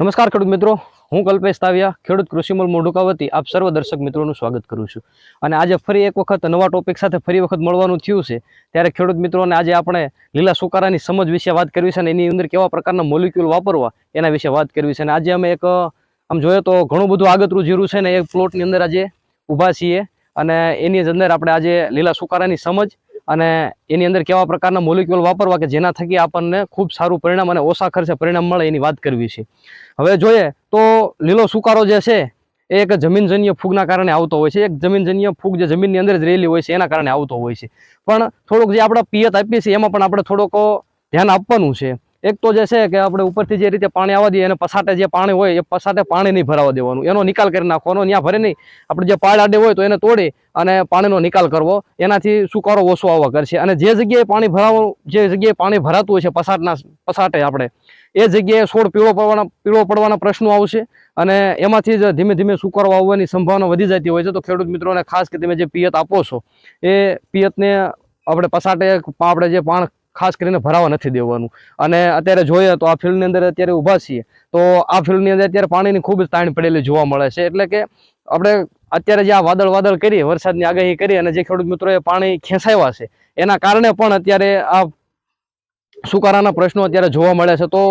નમસ્કાર ખેડૂત મિત્રો. હું કલ્પેશ તાવિયા, ખેડૂત કૃષિમલ મોઢુકા વતી આપ સર્વ દર્શક મિત્રોનું સ્વાગત કરું છું. અને આજે ફરી એક વખત નવા ટોપિક સાથે ફરી વખત મળવાનું થયું છે. ત્યારે ખેડૂત મિત્રોને આજે આપણે લીલા સુકારાની સમજ વિશે વાત કરવી છે અને એની અંદર કેવા પ્રકારના મોલિક્યુલ વાપરવા એના વિશે વાત કરવી છે. અને આજે અમે એક, આમ જોઈએ તો ઘણું બધું આગતરું જીરું છે ને એક પ્લોટની અંદર આજે ઊભા છીએ. અને એની અંદર આપણે આજે લીલા સુકારાની સમજ અને એની અંદર કેવા પ્રકારના મોલિક્યુલ વાપરવા કે જેના થકી આપણને ખૂબ સારું પરિણામ અને ઓછા ખર્ચે પરિણામ મળે એની વાત કરવી છે. હવે જોઈએ તો લીલો સુકારો જે છે, એ એક જમીનજન્ય ફૂગના કારણે આવતો હોય છે. એક જમીનજન્ય ફૂગ જે જમીનની અંદર જ રહેલી હોય છે, એના કારણે આવતો હોય છે. પણ થોડુંક જે આપણે પિયત આપીએ છીએ, એમાં પણ આપણે થોડોક ધ્યાન આપવાનું છે. એક તો જે છે કે આપણે ઉપરથી જે રીતે પાણી આવવા દઈએ અને પસાટે જે પાણી હોય, એ પસાટે પાણી નહીં ભરાવા દેવાનું. એનો નિકાલ કરી નાખવાનો ત્યાં ભરે નહીં. આપણે જે પાળ આડે હોય તો એને તોડી અને પાણીનો નિકાલ કરવો. એનાથી સુકારો ઓછો આવવા કરશે. અને જે જગ્યાએ પાણી ભરાવાનું જે જગ્યાએ પાણી ભરાતું હોય છે પસાટના પસાટે આપણે, એ જગ્યાએ છોડ પીળો પડવાના પીળો પડવાના પ્રશ્નો આવશે. અને એમાંથી જ ધીમે ધીમે સુકારો આવવાની સંભાવના વધી જતી હોય છે. તો ખેડૂત મિત્રોને ખાસ કે તમે જે પિયત આપો છો, એ પિયતને આપણે પસાટે આપણે જે પાણ ખાસ કરીને ભરાવા નથી દેવાનું. અને અત્યારે જોઈએ તો આ ફિલ્ડની અંદર અત્યારે ઊભા છીએ, તો આ ફિલ્ડની અંદર અત્યારે પાણીની ખૂબ જ તાણ પડેલી જોવા મળે છે. એટલે કે આપણે અત્યારે જે આ વાદળ વાદળ કરી વરસાદની આગાહી કરી અને જે ખેડૂત મિત્રોએ પાણી ખેંચાવ્યા છે, એના કારણે પણ અત્યારે આ સુકારાના પ્રશ્નો અત્યારે જોવા મળે છે. તો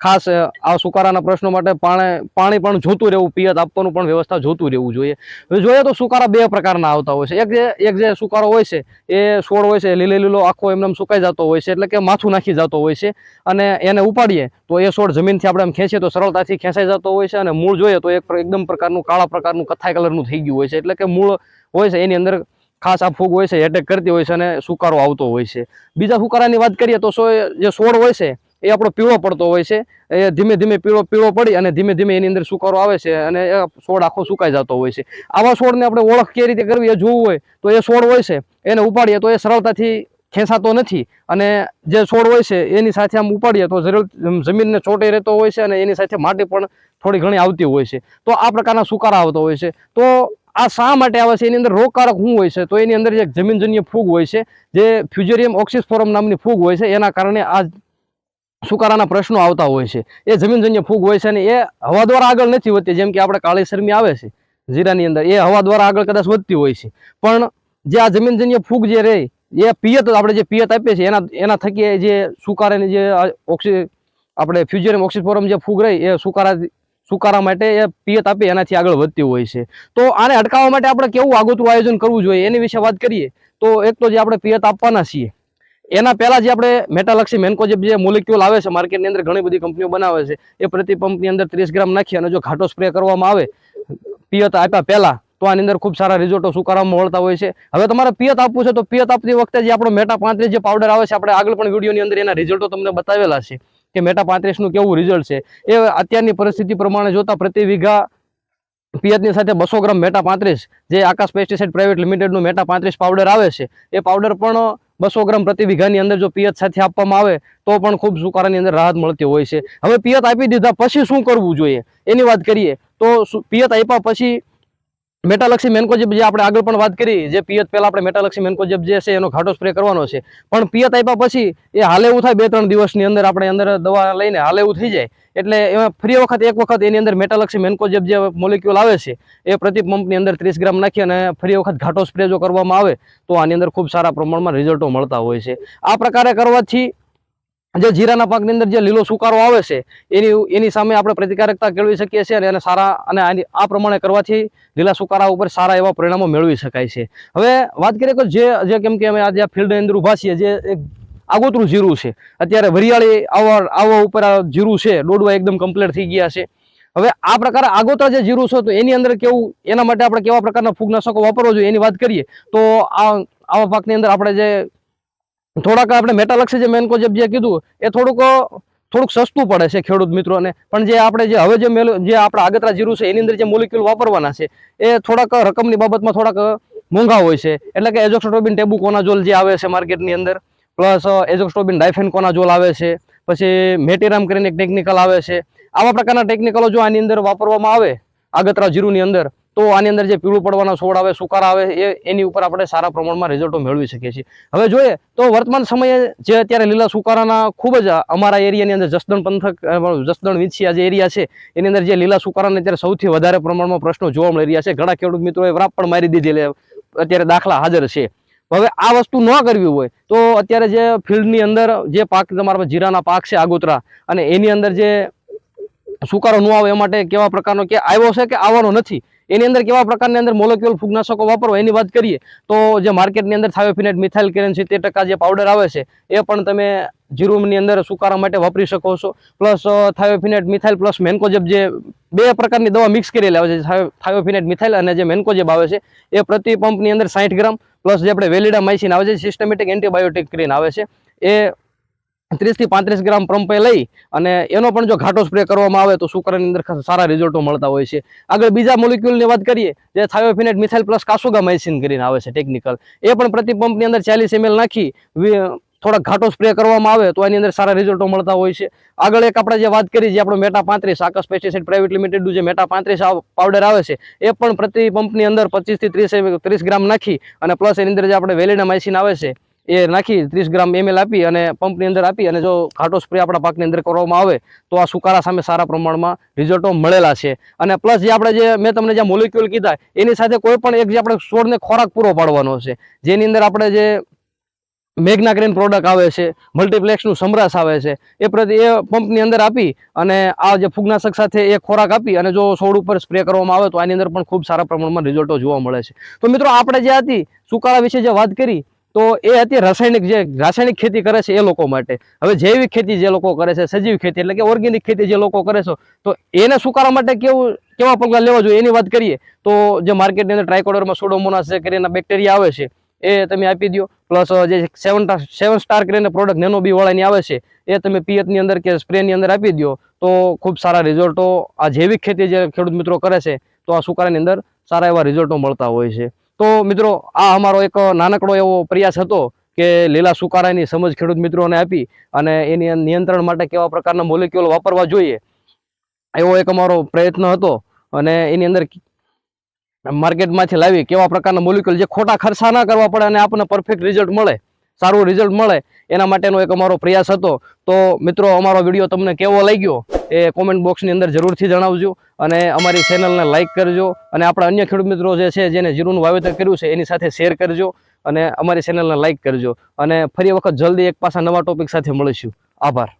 ખાસ આ સુકારાના પ્રશ્નો માટે પાણી પાણી પણ જોતું રહેવું, પિયત આપવાનું પણ વ્યવસ્થા જોતું રહેવું જોઈએ. હવે જોઈએ તો સુકારા બે પ્રકારના આવતા હોય છે. એક જે એક જે સુકારો હોય છે, એ છોડ હોય છે લીલે લીલો આખો એમને સુકાઈ જતો હોય છે, એટલે કે માથું નાખી જતો હોય છે, અને એને ઉપાડીએ તો એ છોડ જમીનથી આપણે એમ ખેંચીએ તો સરળતાથી ખેંચાઈ જતો હોય છે, અને મૂળ જોઈએ તો એક એકદમ પ્રકારનું કાળા પ્રકારનું કથ્થાઈ કલરનું થઈ ગયું હોય છે, એટલે કે મૂળ હોય છે, એની અંદર ખાસ આ ફૂગ હોય છે એટેક કરતી હોય છે અને સુકારો આવતો હોય છે. બીજા સુકારાની વાત કરીએ તો જે છોડ હોય છે એ આપણો પીળો પડતો હોય છે. એ ધીમે ધીમે પીળો પીળો પડી અને ધીમે ધીમે એની અંદર સુકારો આવે છે અને એ છોડ આખો સુકાઈ જતો હોય છે. આવા છોડને આપણે ઓળખ કઈ રીતે કરવી એ જોવું હોય તો એ છોડ હોય છે, એને ઉપાડીએ તો એ સરળતાથી ખેંચાતો નથી. અને જે છોડ હોય છે એની સાથે આમ ઉપાડીએ તો જરૂર જમીનને ચોંટી રહેતો હોય છે અને એની સાથે માટી પણ થોડી ઘણી આવતી હોય છે. તો આ પ્રકારના સુકારા આવતો હોય છે. તો આ શા માટે આવે છે? એની અંદર રોગકારક શું હોય છે? તો એની અંદર જે જમીનજન્ય ફૂગ હોય છે, જે ફ્યુજેરિયમ ઓક્સિસફોરમ નામની ફૂગ હોય છે, એના કારણે આ સુકારાના પ્રશ્નો આવતા હોય છે. એ જમીનજન્ય ફૂગ હોય છે અને એ હવા દ્વારા આગળ નથી વધતી, જેમ કે આપણે કાળી શરમી આવે છે, જીરાની અંદર. એ હવા દ્વારા આગળ કદાચ વધતી હોય છે. પણ જે આ જમીનજન્ય ફૂગ જે રહે, એ પિયત, આપણે જે પિયત આપીએ છીએ, એના એના થકી જે સુકારાની જે ઓક્સી, આપણે ફ્યુઝરિયમ ઓક્સિફોરમ જે ફૂગ રહી, એ સુકારા સુકારા માટે એ પિયત આપી એનાથી આગળ વધતી હોય છે. તો આને અટકાવવા માટે આપણે કેવું આગોતરું આયોજન કરવું જોઈએ? એની વિશે વાત કરીએ તો એક તો જે આપણે પિયત આપવાના છીએ એના પહેલા જે આપણે મેટાલક્ષી મેન્કોજેબ જે મોલિક્યુલ આવે છે, માર્કેટની અંદર ઘણી બધી કંપનીઓ બનાવે છે, એ પ્રતિ પંપની અંદર ત્રીસ ગ્રામ નાખી અને જો ઘાટો સ્પ્રે કરવામાં આવે, પિયત આપ્યા પહેલા, તો આની અંદર ખૂબ સારા રિઝલ્ટો સુકારામાં મળતા હોય છે. હવે તમારે પિયત આપવું છે, તો પિયત આપતી વખતે જે આપણો મેટા પાંત્રીસ જે પાવડર આવે છે, આપણે આગળ પણ વિડીયોની અંદર એના રિઝલ્ટો તમને બતાવેલા છે, કે મેટા પાંત્રીસનું કેવું રિઝલ્ટ છે. એ અત્યારની પરિસ્થિતિ પ્રમાણે જોતા પ્રતિ વીઘા પિયતની સાથે બસો ગ્રામ મેટા પાંત્રીસ, જે આકાશ પેસ્ટિસાઇડ પ્રાઇવેટ લિમિટેડનું મેટા પાંત્રીસ પાવડર આવે છે, એ પાવડર પણ બસો ગ્રામ પ્રતિ વીઘાની અંદર જો પિયત સાથે આપવામાં આવે, તો પણ ખૂબ સુકારાની અંદર રાહત મળતી હોય છે. હવે પિયત આપી દીધા, પછી શું કરવું જોઈએ? એની વાત કરીએ, તો પિયત આપ્યા પછી મેટાલક્ષી મેન્કોજેબ જે આપણે આગળ પણ વાત કરી, જે પિયત પહેલાં આપણે મેટાલક્ષી મેન્કોજેબ જે છે એનો ઘાટો સ્પ્રે કરવાનો છે. પણ પિયત આપ્યા પછી એ હાલે એવું થાય બે ત્રણ દિવસની અંદર આપણે અંદર દવા લઈને હાલે એવું થઈ જાય. એટલે એમાં ફરી વખત, એક વખત એની અંદર મેટાલક્ષી મેન્કોજેબ જે મોલિક્યુલ આવે છે, એ પ્રતિ પંપની અંદર ત્રીસ ગ્રામ નાખી અને ફરી વખત ઘાટો સ્પ્રે જો કરવામાં આવે, તો આની અંદર ખૂબ સારા પ્રમાણમાં રિઝલ્ટો મળતા હોય છે. આ પ્રકારે કરવાથી જે જીરાના પાકની અંદર જે લીલો સુકારો આવે છે, એની એની સામે આપણે પ્રતિકારકતા કેળવી શકીએ છીએ અને સારા અને આ પ્રમાણે કરવાથી લીલા સુકારા ઉપર સારા એવા પરિણામો મેળવી શકાય છે. હવે વાત કરીએ કે જે જે કેમ કે અમે આજે આ ફિલ્ડની અંદર ઊભા છીએ, જે એક આગોતરું જીરું છે. અત્યારે વરિયાળી આવા આવવા ઉપર આ જીરું છે, દોડવા એકદમ કમ્પ્લીટ થઈ ગયા છે. હવે આ પ્રકારે આગોતરા જે જીરું છે, તો એની અંદર કેવું, એના માટે આપણે કેવા પ્રકારના ફૂગનાશકો વાપરવો જોઈએ એની વાત કરીએ, તો આ, આવા પાકની અંદર આપણે જે થોડાક આપણે મેટાલક્ષી જે મેનકો જે કીધું, એ થોડુંક થોડુંક સસ્તું પડે છે ખેડૂત મિત્રોને પણ જે આપણે જે હવે જે મેલ જે આપણે આગતરા જીરું છે, એની અંદર જે મોલિક્યુલ વાપરવાના છે, એ થોડાક રકમની બાબતમાં થોડાક મોંઘા હોય છે. એટલે કે એઝોક્સોટોબિન ટેબુ કોનાજોલ જે આવે છે માર્કેટની અંદર પ્લસ એઝોક્સોટોબિન ડાયફેન કોનાજોલ આવે છે, પછી મેટીરામ કરીને એક ટેકનિકલ આવે છે. આવા પ્રકારના ટેકનિકલો જો આની અંદર વાપરવામાં આવે, આગતરા જીરુની અંદર તો આની અંદર જે પીળું પડવાના છોડ આવે, સુકાર આવે, એ એની ઉપર આપણે સારા પ્રમાણમાં રિઝલ્ટો મેળવી શકીએ છીએ. હવે જોઈએ, તો વર્તમાન સમયે જે અત્યારે લીલા સુકારાના ખૂબ જ અમારા એરિયાની અંદર જસદણ પંથક જસદણ વિંછિયા જે એરિયા છે, એની અંદર જે લીલા સુકારાને અત્યારે સૌથી વધારે પ્રમાણમાં પ્રશ્નો જોવા મળી રહ્યા છે. ઘણા ખેડૂત મિત્રોએ વરાપ પણ મારી દીધી અત્યારે દાખલા હાજર છે. હવે આ વસ્તુ ન કરવી હોય, તો અત્યારે જે ફિલ્ડની અંદર જે પાક, તમારા જીરાના પાક છે, આગોતરા, અને એની અંદર જે સુકારો ન આવે એ માટે કેવા પ્રકારનો કે આવ્યો છે કે આવવાનો નથી એની અંદર કેવા પ્રકારની અંદર મોલેક્યુલ ફૂગનાશકો વાપરવા એની વાત કરીએ, તો જે માર્કેટની અંદર થાયોફિનેટ મિથાઇલ કેરેન સિત્તેર ટકા જે પાવડર આવે છે, એ પણ તમે જીરુમની અંદર સુકારા માટે વાપરી શકો છો. Plus thiophanate methyl plus mancozeb જે બે પ્રકારની દવા મિક્સ કરેલી આવે છે થાયોફિનેટ મિથાઇલ અને જે મેન્કોજેબ આવે છે, એ પ્રતિ પંપની અંદર સાઠ ગ્રામ પ્લસ જે આપણે વેલિડા માઇસિન આવે છે સિસ્ટમેટિક એન્ટીબાયોટિક કરીને આવે છે, એ ત્રીસથી પાંત્રીસ ગ્રામ પંપે લઈ અને એનો પણ જો ઘાટો સ્પ્રે કરવામાં આવે તો સુકરાની અંદર સારા રિઝલ્ટો મળતા હોય છે. આગળ બીજા મોલિક્યુલની વાત કરીએ, જે થાયોફિનેટ મિથાઇલ પ્લસ કાસુગામાઇસિન કરીને આવે છે ટેકનિકલ એ પણ પ્રતિ પંપની અંદર ચાલીસ એમએલ નાખી થોડાક ઘાટો સ્પ્રે કરવામાં આવે તો એની અંદર સારા રિઝલ્ટો મળતા હોય છે. આગળ એક આપણે જે વાત કરી જે આપણો મેટા પાંત્રીસ, આકાશ પેસ્ટિસાઇડ પ્રાઇવેટ લિમિટેડનું જે મેટા પાંત્રીસ પાવડર આવે છે, એ પણ પ્રતિ પંપની અંદર પચીસથી ત્રીસ ત્રીસ ગ્રામ નાખી અને પ્લસ એની અંદર જે આપણે વેલિડા માઇસિન આવે છે એ નાખી, ત્રીસ ગ્રામ એમએલ આપી અને પંપની અંદર આપી અને જો ઘાટો સ્પ્રે આપણા પાકની અંદર કરવામાં આવે, તો આ સુકારા સામે સારા પ્રમાણમાં રિઝલ્ટો મળેલા છે. અને પ્લસ જે આપણે જે મેં તમને જે મોલિક્યુલ કીધા, એની સાથે કોઈ પણ એક જે આપણે છોડને ખોરાક પૂરો પાડવાનો છે, જેની અંદર આપણે જે મેગ્નાગ્રેન પ્રોડક્ટ આવે છે મલ્ટીપ્લેક્સનું સમરાસ આવે છે, એ પ્રતિ એ પંપની અંદર આપી અને આ જે ફૂગનાશક સાથે એ ખોરાક આપી અને જો છોડ ઉપર સ્પ્રે કરવામાં આવે, તો આની અંદર પણ ખૂબ સારા પ્રમાણમાં રિઝલ્ટો જોવા મળે છે. તો મિત્રો, આપણે જે હતી સુકારા વિશે જે વાત કરી તો એ હતી રાસાયણિક જે રાસાયણિક ખેતી કરે છે એ લોકો માટે. હવે જૈવિક ખેતી જે લોકો કરે છે, સજીવ ખેતી એટલે કે ઓર્ગેનિક ખેતી જે લોકો કરે છે, તો એને સુકારા માટે કેવું, કેવા પગલાં લેવા જોઈએ એની વાત કરીએ? તો જે માર્કેટની અંદર ટ્રાયકોડરમાં સોડોમોનાસ જે કરીને બેક્ટેરિયા આવે છે, એ તમે આપી દો પ્લસ જે સેવન સેવન સ્ટાર કરીને પ્રોડક્ટ નેનો બી વાળાની આવે છે, એ તમે પિયતની અંદર કે સ્પ્રેની અંદર આપી દો તો ખૂબ સારા રિઝલ્ટો આ જૈવિક ખેતી જે ખેડૂત મિત્રો કરે છે, તો આ સુકારાની અંદર સારા એવા રિઝલ્ટો મળતા હોય છે. તો મિત્રો, આ અમારો એક નાનકડો એવો પ્રયાસ હતો કે લીલા સુકારાની સમજ ખેડૂત મિત્રોને આપી અને એની નિયંત્રણ માટે કેવા પ્રકારના મોલિક્યુલ વાપરવા જોઈએ, એવો એક અમારો પ્રયત્ન હતો. અને એની અંદર માર્કેટમાંથી લાવી કેવા પ્રકારના મોલિક્યુલ જે ખોટા ખર્ચા ના કરવા પડે અને આપણને પરફેક્ટ રિઝલ્ટ મળે. સારું રિઝલ્ટ મળે, એના માટેનો એક અમારો પ્રયાસ હતો. તો મિત્રો, અમારો વીડિયો તમને કેવો લાગ્યો એ કોમેન્ટ બોક્સની અંદર જરૂરથી જણાવજો અને અમારી ચેનલને લાઇક કરજો અને આપણા અન્ય ખેડૂત મિત્રો જે છે, જેને જીરુનું વાવેતર કર્યું છે, એની સાથે શેર કરજો અને અમારી ચેનલને લાઇક કરજો. અને ફરી વખત જલ્દી એક પાછા નવા ટોપિક સાથે મળીશું. આભાર.